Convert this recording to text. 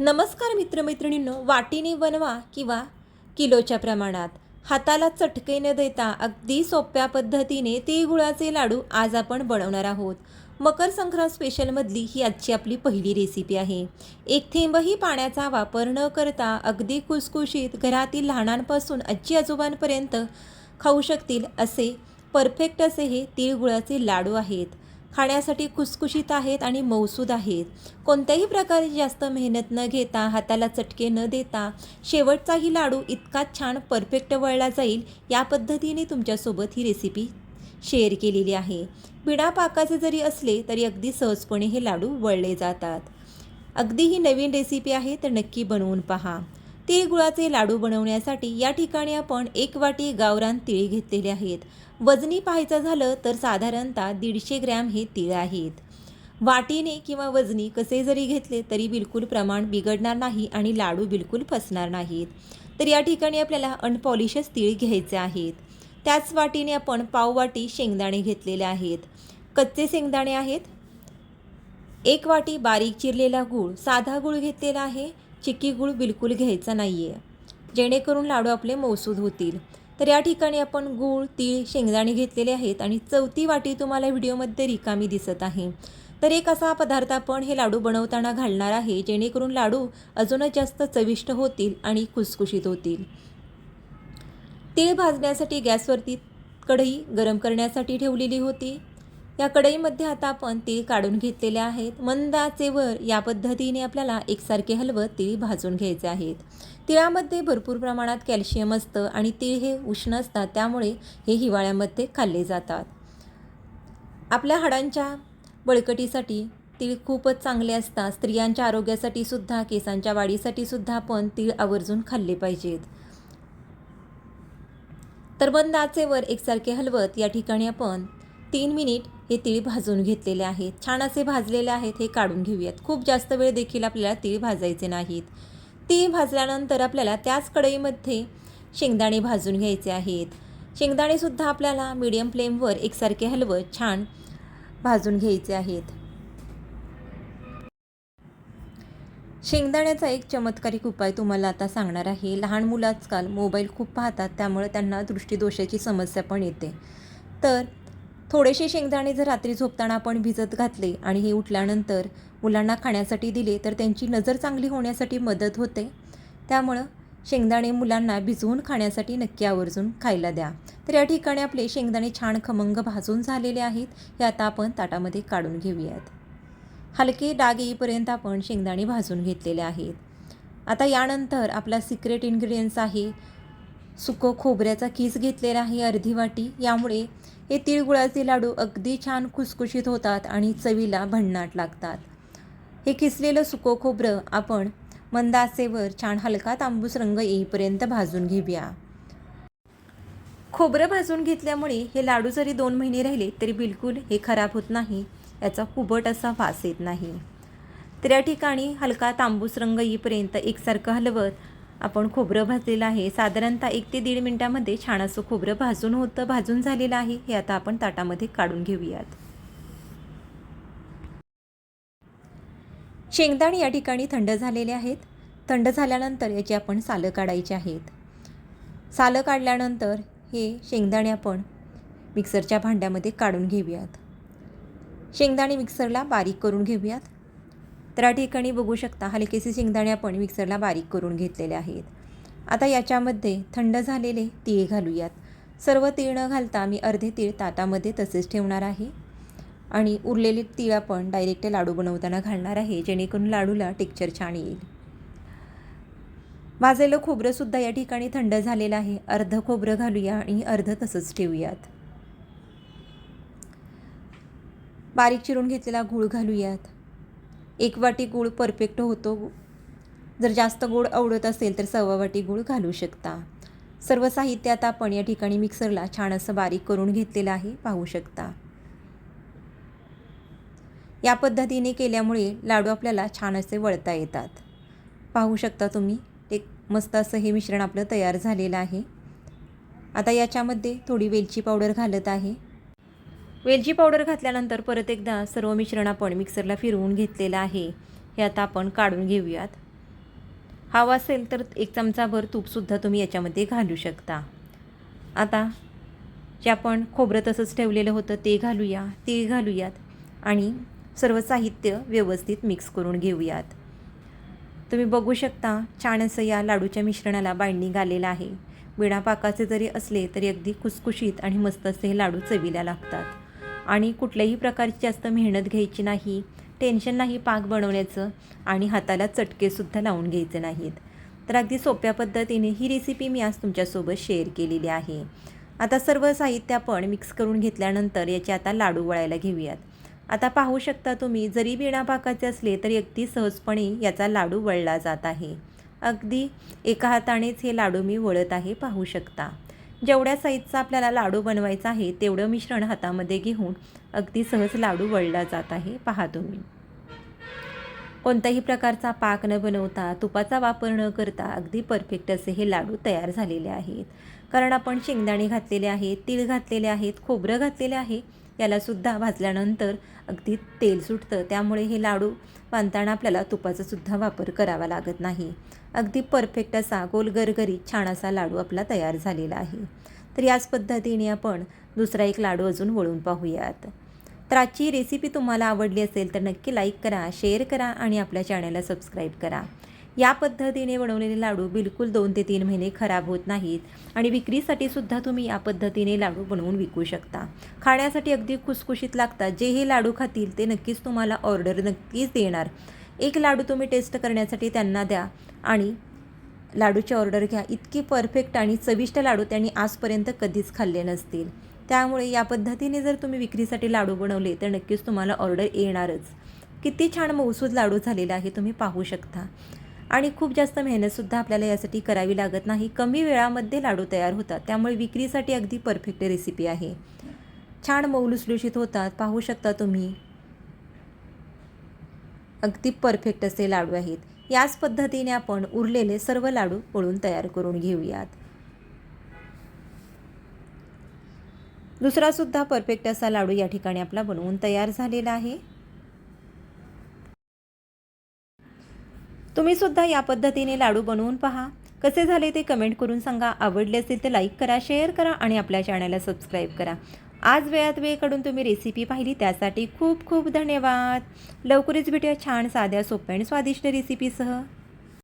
नमस्कार मित्रमैत्रिणींनो वाटीने बनवा किंवा किलोच्या प्रमाणात. हाताला चटके न देता अगदी सोप्या पद्धतीने तिळगुळाचे लाडू आज आपण बनवणार आहोत. मकर संक्रांत स्पेशलमधली ही आजची आपली पहिली रेसिपी आहे. एक थेंबही पाण्याचा वापर न करता अगदी कुसकुशीत घरातील लहानांपासून आजी आजोबांपर्यंत खाऊ शकतील असे परफेक्ट असे हे तिळगुळाचे लाडू आहेत. खाण्यासाठी खुसखुशीत आहेत आणि मौसूद आहेत. कोणत्याही प्रकारे जास्त मेहनत न घेता हाताला चटके न देता शेवटचाही लाडू इतका छान परफेक्ट वळला जाईल या पद्धतीने तुमच्यासोबत ही रेसिपी शेअर केलेली आहे. बिना पाकाचे जरी असले तरी अगदी सहजपणे हे लाडू वळले जातात. अगदी ही नवीन रेसिपी आहे तर नक्की बनवून पहा. तिळगुळाचे लाडू बनवण्यासाठी या ठिकाणी आपण एक वाटी गावरान तिळ घेतलेले आहेत. वजनी पाहायचं झालं तर साधारणतः दीडशे ग्रॅम हे तिळ आहेत. वाटीने किंवा वजनी कसे जरी घेतले तरी बिलकुल प्रमाण बिघडणार नाही आणि लाडू बिलकुल फसणार नाहीत. तर या ठिकाणी आपल्याला अनपॉलिशच तिळ घ्यायचे आहेत. त्याच वाटीने आपण पाववाटी शेंगदाणे घेतलेले आहेत. कच्चे शेंगदाणे आहेत. एक वाटी बारीक चिरलेला गूळ साधा गूळ घेतलेला आहे. चिक्की गूळ बिलकुल घ्यायचा नाही आहे जेणेकरून लाडू आपले मौसूद होतील. तर या ठिकाणी आपण गूळ तीळ शेंगदाणे घेतलेले आहेत आणि चौथी वाटी तुम्हाला व्हिडिओमध्ये रिकामी दिसत आहे. तर एक असा पदार्थ आपण हे लाडू बनवताना घालणार आहे जेणेकरून लाडू अजूनच जास्त चविष्ट होतील आणि खुसखुशीत होतील. तीळ भाजण्यासाठी गॅसवरती कढई गरम करण्यासाठी ठेवलेली होती. या कढईमध्ये आता आपण तीळ काढून घेतलेले आहेत. मंदाचे वर या पद्धतीने आपल्याला एकसारखे हलवत तीळ भाजून घ्यायचे आहेत. तिळामध्ये भरपूर प्रमाणात कॅल्शियम असतं आणि तीळ हे उष्ण असतात त्यामुळे हे हिवाळ्यामध्ये खाल्ले जातात. आपल्या हाडांच्या बळकटीसाठी तीळ खूपच चांगले असतात. स्त्रियांच्या आरोग्यासाठी सुद्धा केसांच्या वाढीसाठी सुद्धा आपण तीळ आवर्जून खाल्ले पाहिजेत. तर बंद आचेवर एकसारखे हलवत या ठिकाणी आपण तीन मिनिट हे तीळ भाजून घेतलेले आहेत. छान असे भाजलेले आहेत हे काढून घेऊयात. खूप जास्त वेळ देखील आपल्याला तीळ भाजायचे नाहीत. तीळ भाजल्यानंतर आपल्याला त्याच कढईमध्ये शेंगदाणे भाजून घ्यायचे आहेत. शेंगदाणेसुद्धा आपल्याला मीडियम फ्लेमवर एकसारखे हलवत छान भाजून घ्यायचे आहेत. शेंगदाण्याचा एक चमत्कारिक उपाय तुम्हाला आता सांगणार आहे. लहान मुलं आजकाल मोबाईल खूप पाहतात त्यामुळे त्यांना दृष्टीदोषाची समस्या पण येते. तर थोडेसे शेंगदाणे जर रात्री झोपताना आपण भिजत घातले आणि हे उठल्यानंतर मुलांना खाण्यासाठी दिले तर त्यांची नजर चांगली होण्यासाठी मदत होते. त्यामुळं शेंगदाणे मुलांना भिजवून खाण्यासाठी नक्की आवर्जून खायला द्या. तर या ठिकाणी आपले शेंगदाणे छान खमंग भाजून झालेले आहेत. हे आता आपण ताटामध्ये काढून घेऊयात. हलके डाग येईपर्यंत आपण शेंगदाणे भाजून घेतलेले आहेत. आता यानंतर आपला सिक्रेट इन्ग्रेडियंट्स आहे. सुकं खोबऱ्याचा किस घेतलेला आहे अर्धी वाटी. यामुळे हे तिळगुळाचे लाडू अगदी छान खुसखुशीत होतात आणि चवीला भन्नाट लागतात. हे किसलेलं सुको खोबरं आपण मंद छान हलका तांबूस रंग येईपर्यंत भाजून घेऊया. खोबरं भाजून घेतल्यामुळे हे लाडू जरी दोन महिने राहिले तरी बिलकुल हे खराब होत नाही याचा कुबट असा वास येत नाही. तर या ठिकाणी हलका तांबूस रंग येईपर्यंत एकसारखं हलवत आपण खोबरं भाजलेलं आहे. साधारणतः एक ते दीड मिनटामध्ये छान असं खोबरं भाजून होतं भाजून झालेलं आहे. हे आता आपण ताटामध्ये काढून घेऊयात. शेंगदाणे या ठिकाणी थंड झालेले आहेत. थंड झाल्यानंतर याची आपण सालं काढायची आहेत. सालं काढल्यानंतर हे शेंगदाणे आपण मिक्सरच्या भांड्यामध्ये काढून घेऊयात. शेंगदाणे मिक्सरला बारीक करून घेऊयात. तर या ठिकाणी बघू शकता हलकेसे शेंगदाणे आपण मिक्सरला बारीक करून घेतलेले आहेत. आता याच्यामध्ये थंड झालेले तीळ घालूयात. सर्व तीळ न घालता मी अर्धे तीळ ताटामध्ये तसेच ठेवणार आहे. आणि उरलेले तीळ आपण डायरेक्ट लाडू बनवताना घालणार आहे जेणेकरून लाडूला टेक्चर छान येईल. भाजलेलं खोबरंसुद्धा या ठिकाणी थंड झालेलं आहे. अर्ध खोबरं घालूया आणि अर्ध तसंच ठेवूयात. बारीक चिरून घेतलेला गूळ घालूयात. एक वाटी गूळ परफेक्ट होतो. जर जास्त गोड आवडत असेल तर सव्वा वाटी गूळ घालू शकता. सर्व साहित्य आता आपण या ठिकाणी मिक्सरला छान असं बारीक करून घेतलेलं आहे पाहू शकता. या पद्धतीने केल्यामुळे लाडू आपल्याला छान असे वळता येतात. पाहू शकता तुम्ही एक मस्त असं हे मिश्रण आपलं तयार झालेलं आहे. आता याच्यामध्ये थोडी वेलची पावडर घालत आहे. वेलची पावडर घातल्यानंतर परत एकदा सर्व मिश्रण आपण मिक्सरला फिरवून घेतलेलं आहे. हे आता आपण काढून घेऊयात. हवा असेल तर एक चमचाभर तूपसुद्धा तुम्ही याच्यामध्ये घालू शकता. आता जे आपण खोबरं तसंच ठेवलेलं होतं ते घालूया तीळ घालूयात आणि सर्व साहित्य व्यवस्थित मिक्स करून घेऊयात. तुम्ही बघू शकता छान असं या लाडूच्या मिश्रणाला बाइंडिंग आलेलं आहे. बिना पाकाचे जरी असले तरी अगदी खुसखुशीत आणि मस्त असे हे लाडू चवीला लागतात. आणि कुठल्याही प्रकारची जास्त मेहनत घ्यायची नाही टेन्शन नाही पाक बनवण्याचं आणि हाताला चटकेसुद्धा लावून घ्यायचे नाहीत. तर अगदी सोप्या पद्धतीने ही रेसिपी मी आज तुमच्यासोबत शेअर केलेली आहे. आता सर्व साहित्य आपण मिक्स करून घेतल्यानंतर याचे आता लाडू वळायला घेऊयात. आता पाहू शकता तुम्ही जरी बिना पाकाचे असले तरी अगदी सहजपणे याचा लाडू वळला जात आहे. अगदी एका हातानेच हे लाडू मी वळत आहे पाहू शकता. जेवढ्या साईजचा आपल्याला लाडू बनवायचा आहे तेवढं मिश्रण हातामध्ये घेऊन अगदी सहज लाडू वळला जात आहे. पहा तुम्ही. कोणत्याही प्रकारचा पाक न बनवता तुपाचा वापर न करता अगदी परफेक्ट असे हे लाडू तयार झालेले आहेत. कारण आपण शेंगदाणे घातलेले आहेत तीळ घातलेले आहेत खोबरं घातलेले आहे. यालासुद्धा भाजल्यानंतर अगदी तेल सुटतं. त्यामुळे हे लाडू बांधताना आपल्याला तुपाचासुद्धा वापर करावा लागत नाही. अगदी परफेक्ट असा गोल गरगरीत छान असा लाडू आपला तयार झालेला आहे. तर याच पद्धतीने आपण दुसरा एक लाडू अजून वळून पाहूयात. तर आजची रेसिपी तुम्हाला आवडली असेल तर नक्की लाईक करा शेअर करा आणि आपल्या चॅनलला सबस्क्राईब करा. या पद्धतीने बनवलेले लाडू बिलकुल दोन ते तीन महिने खराब होत नाहीत आणि विक्रीसाठी सुद्धा तुम्ही या पद्धतीने लाडू बनवून विकू शकता. खाण्यासाठी अगदी खुसखुशीत लागतात. जे हे लाडू खातील ते नक्कीच तुम्हाला ऑर्डर नक्कीच देणार. एक लाडू तुम्ही टेस्ट करण्यासाठी त्यांना द्या आणि लाडूची ऑर्डर घ्या. इतकी परफेक्ट आणि चविष्ट लाडू त्यांनी आजपर्यंत कधीच खाल्ले नसतील. त्यामुळे या पद्धतीने जर तुम्ही विक्रीसाठी लाडू बनवले तर नक्कीच तुम्हाला ऑर्डर येणारच. किती छान मौसूद लाडू झालेला आहे तुम्ही पाहू शकता. आणि खूप जास्त मेहनतसुद्धा आपल्याला यासाठी करावी लागत नाही. कमी वेळामध्ये लाडू तयार होतात. त्यामुळे विक्रीसाठी अगदी परफेक्ट रेसिपी आहे. छान मऊ लुसलुशीत होतात. पाहू शकता तुम्ही. अगदी परफेक्ट असे लाडू आहेत. याच पद्धतीने आपण उरलेले सर्व लाडू पळून तयार करून घेऊयात. दुसरासुद्धा परफेक्ट असा लाडू या ठिकाणी आपला बनवून तयार झालेला आहे. तुम्ही सुद्धा या पद्धतीने लाडू बनवून पहा. कसे झाले ते कमेंट करून सांगा. आवडले असेल तर लाईक करा शेअर करा आणि आपल्या चॅनलला सबस्क्राईब करा. आज वेळात वेळकडून तुम्ही रेसिपी पाहिली त्यासाठी खूप खूप धन्यवाद. लवकरच भेटूया छान साध्या सोप्या आणि स्वादिष्ट रेसिपीसह